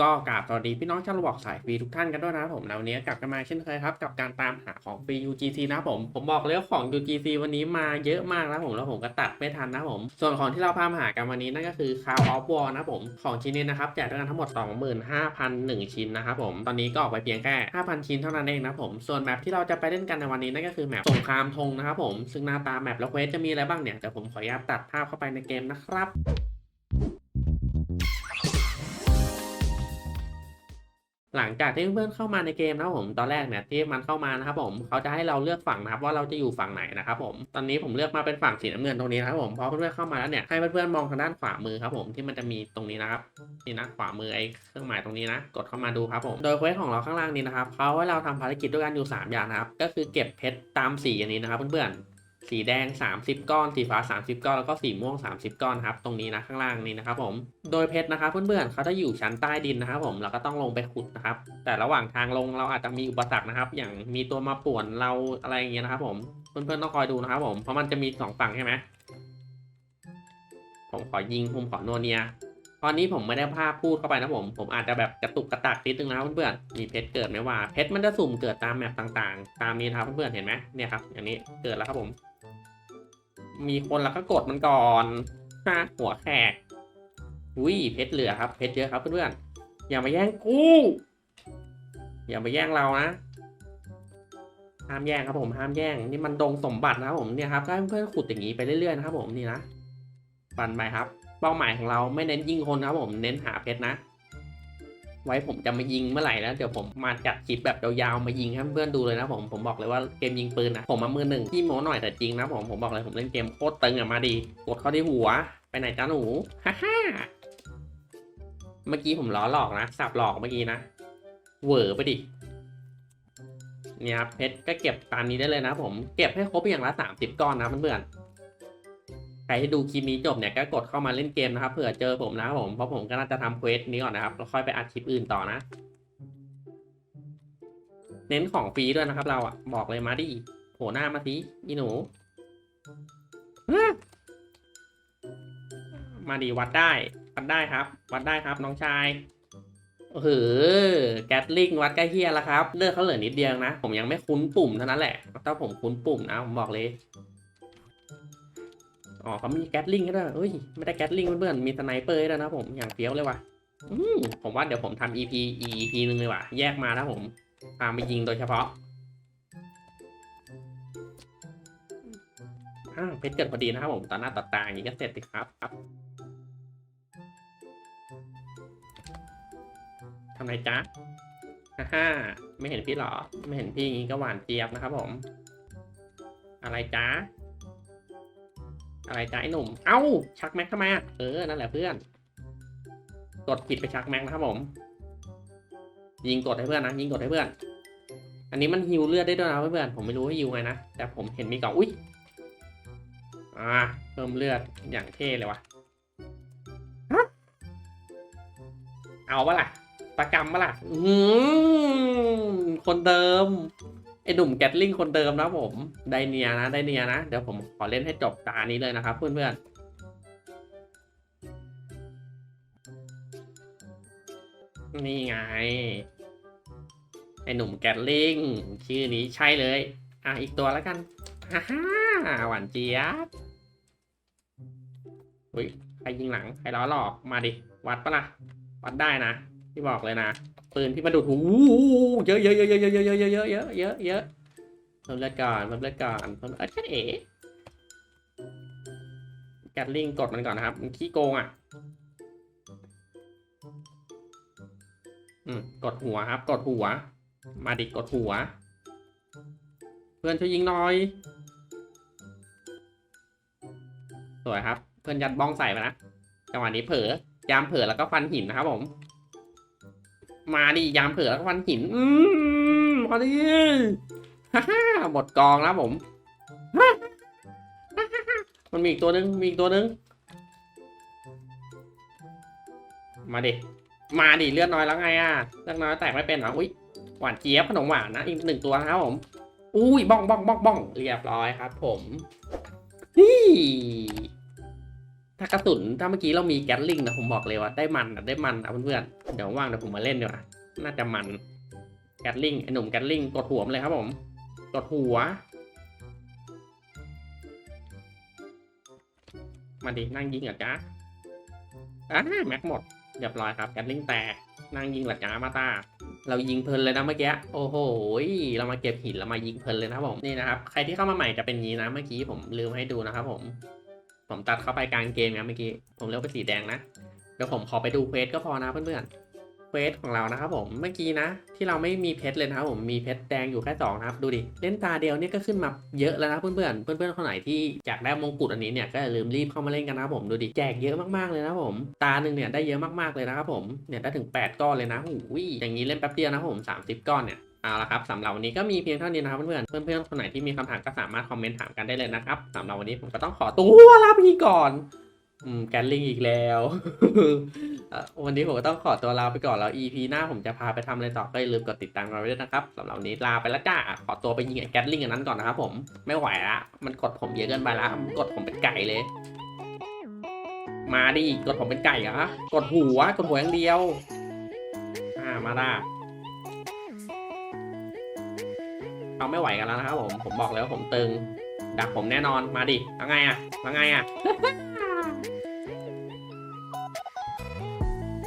ก็กราบสวัสดีพี่น้องชาวระบอกสายฟรีทุกท่านกันด้วยนะครับผมแล้ววันนี้กลับกันมาเช่นเคยครับ กับการตามหาของฟรี UGC นะผม ผมบอกเลยว่าของ UGC วันนี้มาเยอะมากนะผมแล้วผมก็ตัดไม่ทันนะผม ส่วนของที่เราพามาหากันวันนี้นั่นก็คือ Cloud of War นะผม ของชิ้นนี้นะครับแจกด้วยกันทั้งหมด 25,001 ชิ้นนะครับผม ตอนนี้ก็ออกไปเพียงแค่ 5,000 ชิ้นเท่านั้นเองนะผม ส่วนแมปที่เราจะไปเล่นกันในวันนี้นั่นก็คือแมปสงครามธงนะครับผม ซึ่งหน้าตาแมปแล้วเควสจะมีอะไรบ้างเนี่ยเดี๋ยวผมขออนุญาตตัดภาพเข้าไปในเกมนะครับ หลังจากที่เพื่อนเข้ามาในเกมนะครับผมตอนแรกเนี่ยที่มันเข้ามานะครับผมเขาจะให้เราเลือกฝั่งนะครับว่าเราจะอยู่ฝั่งไหนนะครับผมตอนนี้ผมเลือกมาเป็นฝั่งสีน้ำเงินตรงนี้นะครับผมพอเพื่อนๆเข้ามาแล้วเนี่ยให้เพื่อนๆมองทางด้านขวามือครับผมที่มันจะมีตรงนี้นะครับนี่นะขวามือไอ้เครื่องหมายตรงนี้นะกดเข้ามาดูครับผมโดยเควสของเราข้างล่างนี้นะครับเขาให้เราทำภารกิจด้วยกันอยู่ 3 อย่างนะครับก็คือเก็บเพชรตามสีอันนี้นะครับเพื่อนๆ สีแดง 30 ก้อน สีฟ้า 30 ก้อน แล้วก็สีม่วง 30 ก้อนครับ ตรงนี้นะข้างล่างนี้นะครับผม โดยเพชรนะครับเพื่อนๆเขาจะอยู่ชั้นใต้ดินนะครับผม เราก็ต้องลงไปขุดนะครับ แต่ระหว่างทางลงเราอาจจะมีอุปสรรคนะครับ อย่างมีตัวมาป่วนเราอะไรอย่างเงี้ยนะครับผม เพื่อนๆต้องคอยดูนะครับผม เพราะมันจะมีสองฝั่งใช่ไหมผมขอยิง ผมขอโนเนีย ตอนนี้ผมไม่ได้ภาพพูดเข้าไปนะผม ผมอาจจะแบบกระตุกกระตักนิดนึงนะเพื่อนๆ มีเพชรเกิดไหมว่า เพชรมันจะสุ่มเกิดตามแมปต่างๆ ตามนี้นะครับเพื่อนๆ เห็นไหมเนี่ยครับ อย่างนี้เกิดแล้วครับผม มีคนแล้วก็กดมันก่อนฮะหัวแขกอุ้ยเพชรเหลือครับเพชรเยอะครับเพื่อนๆอย่ามาแย่งกูอย่ามาแย่งเรานะห้ามแย่งครับผมห้ามแย่งนี่มันดงสมบัตินะครับผมเนี่ยครับก็เพื่อนๆขุดอย่างนี้ไปเรื่อยๆนะครับผมนี่นะปันไปครับ เป้าหมายของเราไม่เน้นยิงคนครับผมเน้นหาเพชรนะ ไว้ผมจะมายิงเมื่อไหร่แล้วเดี๋ยวผมมาจัดคลิปแบบยาวๆมายิงให้เพื่อนดูเลยนะผมผมบอกเลยว่าเกมยิงปืนนะผมมามือหนึ่งที่โมหน่อยแต่จริงนะผมผมบอกเลยผมเล่นเกมโคตรตึงอะมาดีกดเข้าที่หัว ไปไหนจ้าหนูฮ่าฮ่าเมื่อกี้ผมล้อหลอกนะสับหลอกเมื่อกี้นะเหวอไปดิเนี่ยครับเพชรก็เก็บตามนี้ได้เลยนะผมเก็บให้ครบอย่างละสามสิบก้อนนะเพื่อนๆ ใครที่ดูคลิปนี้จบเนี่ยก็กดเข้ามาเล่นเกมนะครับเผื่อเจอผมนะครับผมเพราะผมก็น่าจะทำเควสนี้ก่อนนะครับแล้วค่อยไปอัดคลิปอื่นต่อนะ เน้นของฟรีด้วยนะครับ เราอะบอกเลยมาดิโผล่หน้ามาสิอีหนูมาดิวัดได้ วัดได้ครับ วัดได้ครับ น้องชายเออแกตลิงวัดใกล้เฮียแล้วครับ เลือกเขาเหลือนิดเดียวนะ ผมยังไม่คุ้นปุ่มเท่านั้นแหละถ้าผมคุ้นปุ่มนะ ผมบอกเลย อ๋อเขามีแกตลิงด้วยเอ้ย ไม่ได้แกตลิงเพื่อนๆ มีสไนเปอร์ด้วยนะผม อย่างเฟี้ยวเลยว่ะผมว่าเดี๋ยวผมทำ EP EP หนึ่งเลยว่ะ แยกมานะผมพามายิงโดยเฉพาะ อ้าวเพชรเกิดพอดีนะครับผม ตอนหน้าต่อตาอย่างนี้ก็เสร็จสิครับครับทำไรจ๊ะฮ่าฮ่าไม่เห็นพี่หรอ ไม่เห็นพี่อย่างนี้ก็หวานเจี๊ยบนะครับผม อะไรจ๊ะ อะไรจ้าไอ้หนุ่ม เอ้า ชักแม็กทำไมอะ เออ นั่นแหละเพื่อน กดผิดไปชักแม็กนะครับผม ยิงกดให้เพื่อนนะ ยิงกดให้เพื่อน อันนี้มันฮิวเลือดได้ด้วยนะเพื่อน ผมไม่รู้ว่าฮิวไงนะ แต่ผมเห็นมีกล่องอุ้ย อ่า เพิ่มเลือดอย่างเท่เลยวะฮะเอาปะล่ะ ประกรรมปะล่ะ อือหือคนเดิม ไอหนุ่มแกตลิงคนเดิมนะผม ไดเนียนะ ไดเนียนะ เดี๋ยวผมขอเล่นให้จบตานี้เลยนะครับเพื่อนๆนี่ไง ไอหนุ่มแกตลิง ชื่อนี้ใช่เลย อะ อีกตัวแล้วกันฮ่าฮ่าหวานเจี๊ยบอุ้ยใครยิงหลัง ใครล้อหลอกมาดิ วัดปะล่ะ วัดได้นะ ที่บอกเลยนะ ปืนที่มาดูดหูเยอะเยอะเยอะเยอะเยอะเยอะเยอะเยอะเยอะเยอะเยอะเพิ่มลือดก่อนเพิ่มลือดก่อนเพิ่มเออแค่เอ๋แกลิงกดมันก่อนนะครับ มันขี้โกงอะอืมกดหัวครับ กดหัว มาดิกดหัว เพื่อนช่วยยิงหน่อย สวยครับ เพื่อนยัดบ้องใส่ไปนะจังหวะนี้เผลอยามเผลอแล้วก็ฟันหินนะครับผม มาดิยามเผลอแล้วก็ฟันหิน อืมมาดิฮ่าฮ่าหมดกองแล้วผม มันมีอีกตัวนึง มีอีกตัวนึง มาดิ มาดิเลือดน้อยแล้วไงอะ เลือดน้อยแตกไม่เป็นเหรอ อุ้ยหวานเจี๊ยบขนมหวานนะ อีกหนึ่งตัวครับผม อุ้ยบ้องบ้องบ้องบ้องเรียบร้อยครับ ผมนี่ ถ้ากระสุนถ้าเมื่อกี้เรามีแก๊สลิงนะผมบอกเลยว่าได้มันอะได้มันอะเพื่อนๆเดี๋ยวว่างเดี๋ยวผมมาเล่นดีกว่าน่าจะมันแก๊สลิงไอหนุ่มแก๊สลิงกดหัวมเลยครับผมกดหัว มาดินั่งยิงเหรอจ๊ะอ่าแม็กหมดเรียบร้อยครับแก๊สลิงแตกนั่งยิงเหรอจ๊ะมาตาเรายิงเพลินเลยนะเมื่อกี้โอ้โหเรามาเก็บหินเรามายิงเพลินเลยนะครับผมนี่นะครับใครที่เข้ามาใหม่จะเป็นนี้นะเมื่อกี้ผมลืมให้ดูนะครับผม ผมตัดเข้าไปกลางเกมนะเมื่อกี้ ผมเลือกเป็นสีแดงนะ เดี๋ยวผมขอไปดูเควสก็พอนะเพื่อนๆ เควสของเรานะครับผม เมื่อกี้นะ ที่เราไม่มีเพชรเลยนะครับผม มีเพชรแดงอยู่แค่สองนะครับ ดูดิ เล่นตาเดียวนี่ก็ขึ้นมาเยอะแล้วนะเพื่อนๆ เพื่อนๆคนไหนที่อยากได้มงกุฎอันนี้เนี่ยก็อย่าลืมรีบเข้ามาเล่นกันนะครับผม ดูดิ แจกเยอะมากๆเลยนะผม ตาหนึ่งเนี่ยได้เยอะมากๆเลยนะครับผม เนี่ยได้ถึง 8 ก้อนเลยนะหูยอย่างนี้เล่นแป๊บเดียวนะผม 30 ก้อนเนี่ย เอาละครับสำหรับวันนี้ก็มีเพียงเท่านี้นะครับเพื่อนๆเพื่อนๆคนไหนที่มีคำถามก็สามารถคอมเมนต์ถามกันได้เลยนะครับสำหรับวันนี้ผมก็ต้องขอตัวลาไปก่อนอืมแกนลิงอีกแล้ว วันนี้ผมก็ต้องขอตัวลาไปก่อนแล้ว EP หน้าผมจะพาไปทำอะไรต่อก็อย่าลืมกดติดตามเราไว้ด้วยนะครับสำหรับวันนี้ลาไปแล้วจ้า ขอตัวไปยิงไอ้แกนลิงอันนั้นก่อนนะครับผมไม่ไหวละมันกดผมเยอะเกินไปละมันกดผมเป็นไก่เลย มาดิกดผมเป็นไก่เหรอกดหัวกดหัวอย่างเดียว อ่ามาด่า เอาไม่ไหวกันแล้วนะครับผม ผมบอกเลยว่าผมตึง ดักผมแน่นอน มาดิแล้วไงอะแล้วไงอะ